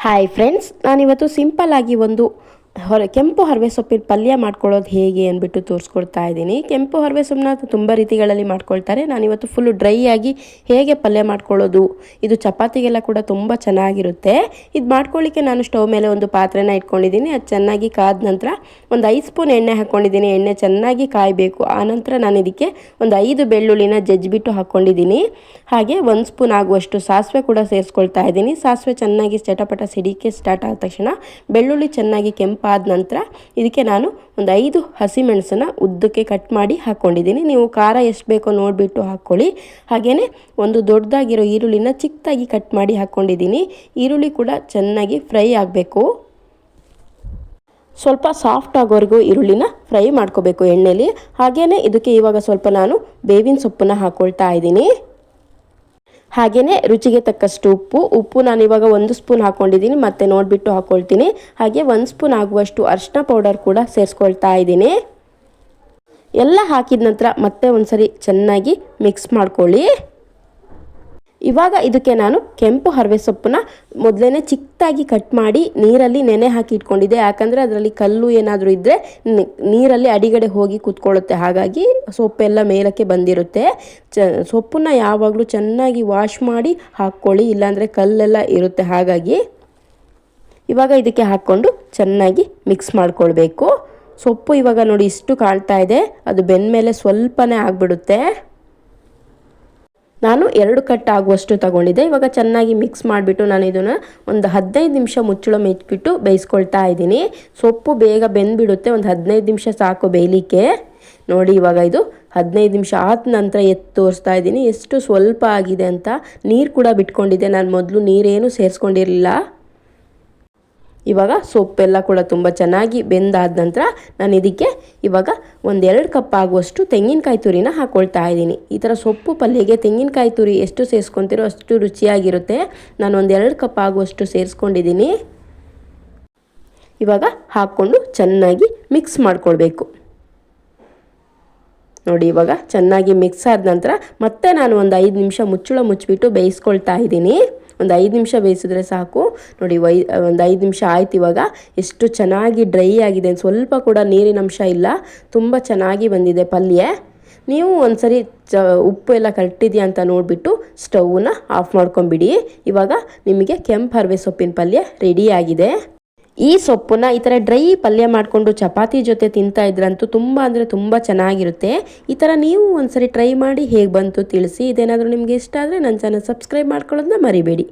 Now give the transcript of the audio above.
Hi friends ನಾನಿವತ್ತು simple ಆಗಿ ಒಂದು ಹೊರ, ಕೆಂಪು ಹರವೆ ಸೊಪ್ಪಿನ ಪಲ್ಯ ಮಾಡ್ಕೊಳ್ಳೋದು ಹೇಗೆ ಅಂದ್ಬಿಟ್ಟು ತೋರಿಸ್ಕೊಡ್ತಾ ಇದ್ದೀನಿ. ಕೆಂಪು ಹರವೆ ಸೊಪ್ಪನ್ನ ತುಂಬ ರೀತಿಗಳಲ್ಲಿ ಮಾಡ್ಕೊಳ್ತಾರೆ. ನಾನಿವತ್ತು ಫುಲ್ಲು ಡ್ರೈ ಆಗಿ ಹೇಗೆ ಪಲ್ಯ ಮಾಡ್ಕೊಳ್ಳೋದು, ಇದು ಚಪಾತಿಗೆಲ್ಲ ಕೂಡ ತುಂಬ ಚೆನ್ನಾಗಿರುತ್ತೆ. ಇದು ಮಾಡ್ಕೊಳ್ಳಿಕ್ಕೆ ನಾನು ಸ್ಟೌವ್ ಮೇಲೆ ಒಂದು ಪಾತ್ರೆನ ಇಟ್ಕೊಂಡಿದ್ದೀನಿ. ಅದು ಚೆನ್ನಾಗಿ ಕಾದ ನಂತರ ಒಂದು ಐದು ಸ್ಪೂನ್ ಎಣ್ಣೆ ಹಾಕ್ಕೊಂಡಿದ್ದೀನಿ ಎಣ್ಣೆ ಚೆನ್ನಾಗಿ ಕಾಯಬೇಕು. ಆನಂತರ ನಾನು ಇದಕ್ಕೆ ಒಂದು ಐದು ಬೆಳ್ಳುಳ್ಳಿನ ಜಜ್ಜಿಬಿಟ್ಟು ಹಾಕ್ಕೊಂಡಿದ್ದೀನಿ ಹಾಗೆ ಒಂದು ಸ್ಪೂನ್ ಆಗುವಷ್ಟು ಸಾಸಿವೆ ಕೂಡ ಸೇರಿಸ್ಕೊಳ್ತಾ ಇದ್ದೀನಿ. ಸಾಸಿವೆ ಚೆನ್ನಾಗಿ ಚಟಪಟ ಸಿಡಿಕೆ ಸ್ಟಾರ್ಟ್ ಆದ ತಕ್ಷಣ ಬೆಳ್ಳುಳ್ಳಿ ಚೆನ್ನಾಗಿ ಕೆಂಪಾದ ನಂತರ ಇದಕ್ಕೆ ನಾನು ಒಂದು ಐದು ಹಸಿಮೆಣಸನ್ನು ಉದ್ದಕ್ಕೆ ಕಟ್ ಮಾಡಿ ಹಾಕ್ಕೊಂಡಿದ್ದೀನಿ ನೀವು ಖಾರ ಎಷ್ಟು ಬೇಕೋ ನೋಡಿಬಿಟ್ಟು ಹಾಕ್ಕೊಳ್ಳಿ. ಹಾಗೆಯೇ ಒಂದು ದೊಡ್ಡದಾಗಿರೋ ಈರುಳ್ಳಿನ ಚಿಕ್ಕದಾಗಿ ಕಟ್ ಮಾಡಿ ಹಾಕ್ಕೊಂಡಿದ್ದೀನಿ ಈರುಳ್ಳಿ ಕೂಡ ಚೆನ್ನಾಗಿ ಫ್ರೈ ಆಗಬೇಕು. ಸ್ವಲ್ಪ ಸಾಫ್ಟ್ ಆಗೋವರೆಗೂ ಈರುಳ್ಳಿನ ಫ್ರೈ ಮಾಡ್ಕೋಬೇಕು ಎಣ್ಣೆಯಲ್ಲಿ ಹಾಗೆಯೇ ಇದಕ್ಕೆ ಇವಾಗ ಸ್ವಲ್ಪ ನಾನು ಬೇವಿನ ಸೊಪ್ಪನ್ನು ಹಾಕ್ಕೊಳ್ತಾ ಇದ್ದೀನಿ. ಹಾಗೆಯೇ ರುಚಿಗೆ ತಕ್ಕಷ್ಟು ಉಪ್ಪು. ಉಪ್ಪು ನಾನು ಇವಾಗ ಒಂದು ಸ್ಪೂನ್ ಹಾಕೊಂಡಿದ್ದೀನಿ, ಮತ್ತೆ ನೋಡಿಬಿಟ್ಟು ಹಾಕ್ಕೊಳ್ತೀನಿ ಹಾಗೆ ಒಂದು ಸ್ಪೂನ್ ಆಗುವಷ್ಟು ಅರಿಶಿನ ಪೌಡರ್ ಕೂಡ ಸೇರಿಸ್ಕೊಳ್ತಾ ಇದ್ದೀನಿ. ಎಲ್ಲ ಹಾಕಿದ ನಂತರ ಮತ್ತೆ ಒಂದ್ಸರಿ ಚೆನ್ನಾಗಿ ಮಿಕ್ಸ್ ಮಾಡ್ಕೊಳ್ಳಿ. ಇವಾಗ ಇದಕ್ಕೆ ನಾನು ಕೆಂಪು ಹರವೆ ಸೊಪ್ಪನ್ನ ಮೊದಲೇ ಚಿಕ್ಕದಾಗಿ ಕಟ್ ಮಾಡಿ ನೀರಲ್ಲಿ ನೆನೆ ಹಾಕಿ ಇಟ್ಕೊಂಡಿದ್ದೆ. ಯಾಕಂದರೆ ಅದರಲ್ಲಿ ಕಲ್ಲು ಏನಾದರೂ ಇದ್ದರೆ ನೀರಲ್ಲಿ ಅಡಿಗಡೆ ಹೋಗಿ ಕೂತ್ಕೊಳ್ಳುತ್ತೆ. ಹಾಗಾಗಿ ಸೊಪ್ಪೆಲ್ಲ ಮೇಲಕ್ಕೆ ಬಂದಿರುತ್ತೆ. ಚ, ಸೊಪ್ಪನ್ನ ಯಾವಾಗಲೂ ಚೆನ್ನಾಗಿ ವಾಶ್ ಮಾಡಿ ಹಾಕ್ಕೊಳ್ಳಿ, ಇಲ್ಲಾಂದರೆ ಕಲ್ಲೆಲ್ಲ ಇರುತ್ತೆ. ಹಾಗಾಗಿ ಇವಾಗ ಇದಕ್ಕೆ ಹಾಕ್ಕೊಂಡು ಚೆನ್ನಾಗಿ ಮಿಕ್ಸ್ ಮಾಡ್ಕೊಳ್ಬೇಕು. ಸೊಪ್ಪು ಇವಾಗ ನೋಡಿ ಇಷ್ಟು ಕಾಣ್ತಾ ಇದೆ. ಅದು ಬೆಂದ ಮೇಲೆ ಸ್ವಲ್ಪನೇ ಆಗಿಬಿಡುತ್ತೆ. ನಾನು ಎರಡು ಕಟ್ ಆಗುವಷ್ಟು ತಗೊಂಡಿದ್ದೆ. ಇವಾಗ ಚೆನ್ನಾಗಿ ಮಿಕ್ಸ್ ಮಾಡಿಬಿಟ್ಟು ನಾನು ಇದನ್ನು ಒಂದು ಹದಿನೈದು ನಿಮಿಷ ಮುಚ್ಚಳ ಮೆಚ್ಚಿಬಿಟ್ಟು ಬೇಯಿಸ್ಕೊಳ್ತಾ ಇದ್ದೀನಿ. ಸೊಪ್ಪು ಬೇಗ ಬೆಂದ್ಬಿಡುತ್ತೆ. ಒಂದು ಹದಿನೈದು ನಿಮಿಷ ಸಾಕು ಬೇಯಲಿಕ್ಕೆ. ನೋಡಿ ಇವಾಗ ಇದು ಹದಿನೈದು ನಿಮಿಷ ಆದ ನಂತರ ಎತ್ತಿ ತೋರಿಸ್ತಾ ಇದ್ದೀನಿ. ಎಷ್ಟು ಸ್ವಲ್ಪ ಆಗಿದೆ ಅಂತ ನೀರು ಕೂಡ ಬಿಟ್ಕೊಂಡಿದ್ದೆ. ನಾನು ಮೊದಲು ನೀರೇನು ಸೇರಿಸ್ಕೊಂಡಿರಲಿಲ್ಲ. ಇವಾಗ ಸೊಪ್ಪೆಲ್ಲ ಕೂಡ ತುಂಬ ಚೆನ್ನಾಗಿ ಬೆಂದಾದ ನಂತರ ನಾನು ಇದಕ್ಕೆ ಇವಾಗ ಒಂದೆರಡು ಕಪ್ ಆಗುವಷ್ಟು ತೆಂಗಿನಕಾಯಿ ತುರಿನ ಹಾಕ್ಕೊಳ್ತಾ ಇದ್ದೀನಿ. ಈ ಥರ ಸೊಪ್ಪು ಪಲ್ಯಗೆ ತೆಂಗಿನಕಾಯಿ ತುರಿ ಎಷ್ಟು ಸೇರಿಸ್ಕೊತಿರೋ ಅಷ್ಟು ರುಚಿಯಾಗಿರುತ್ತೆ. ನಾನು ಒಂದೆರಡು ಕಪ್ ಆಗುವಷ್ಟು ಸೇರಿಸ್ಕೊಂಡಿದ್ದೀನಿ. ಇವಾಗ ಹಾಕ್ಕೊಂಡು ಚೆನ್ನಾಗಿ ಮಿಕ್ಸ್ ಮಾಡ್ಕೊಳ್ಬೇಕು. ನೋಡಿ, ಇವಾಗ ಚೆನ್ನಾಗಿ ಮಿಕ್ಸ್ ಆದ ನಂತರ ಮತ್ತೆ ನಾನು ಒಂದು ಐದು ನಿಮಿಷ ಮುಚ್ಚಳ ಮುಚ್ಚಿಬಿಟ್ಟು ಬೇಯಿಸ್ಕೊಳ್ತಾ ಇದ್ದೀನಿ. ಒಂದು ಐದು ನಿಮಿಷ ಬೇಯಿಸಿದ್ರೆ ಸಾಕು. ನೋಡಿ, ವೈ, ಒಂದು ಐದು ನಿಮಿಷ ಆಯ್ತು ಇವಾಗ. ಎಷ್ಟು ಚೆನ್ನಾಗಿ ಡ್ರೈ ಆಗಿದೆ. ಸ್ವಲ್ಪ ಕೂಡ ನೀರಿನ ಅಂಶ ಇಲ್ಲ. ತುಂಬ ಚೆನ್ನಾಗಿ ಬಂದಿದೆ ಪಲ್ಯ. ನೀವು ಒಂದ್ಸರಿ ಚ, ಉಪ್ಪು ಎಲ್ಲ ಕರೆಕ್ಟಿದೆಯಾ ಅಂತ ನೋಡಿಬಿಟ್ಟು ಸ್ಟೌವನ್ನ ಆಫ್ ಮಾಡ್ಕೊಂಬಿಡಿ. ಇವಾಗ ನಿಮಗೆ ಕೆಂಪು ಹರವೆ ಸೊಪ್ಪಿನ ಪಲ್ಯ ರೆಡಿಯಾಗಿದೆ ಈ ಸೊಪ್ಪನ್ನ ಈ ಥರ ಡ್ರೈ ಪಲ್ಯ ಮಾಡಿಕೊಂಡು ಚಪಾತಿ ಜೊತೆ ತಿಂತಾ ಇದ್ರಂತೂ ತುಂಬ ಅಂದರೆ ತುಂಬ ಚೆನ್ನಾಗಿರುತ್ತೆ. ಈ ಥರ ನೀವು ಒಂದ್ಸರಿ ಟ್ರೈ ಮಾಡಿ ಹೇಗೆ ಬಂತು ತಿಳಿಸಿ. ಇದೇನಾದರೂ ನಿಮಗೆ ಇಷ್ಟ ಆದರೆ ನನ್ನ ಚಾನಲ್ ಸಬ್ಸ್ಕ್ರೈಬ್ ಮಾಡ್ಕೊಳ್ಳೋದನ್ನ ಮರಿಬೇಡಿ.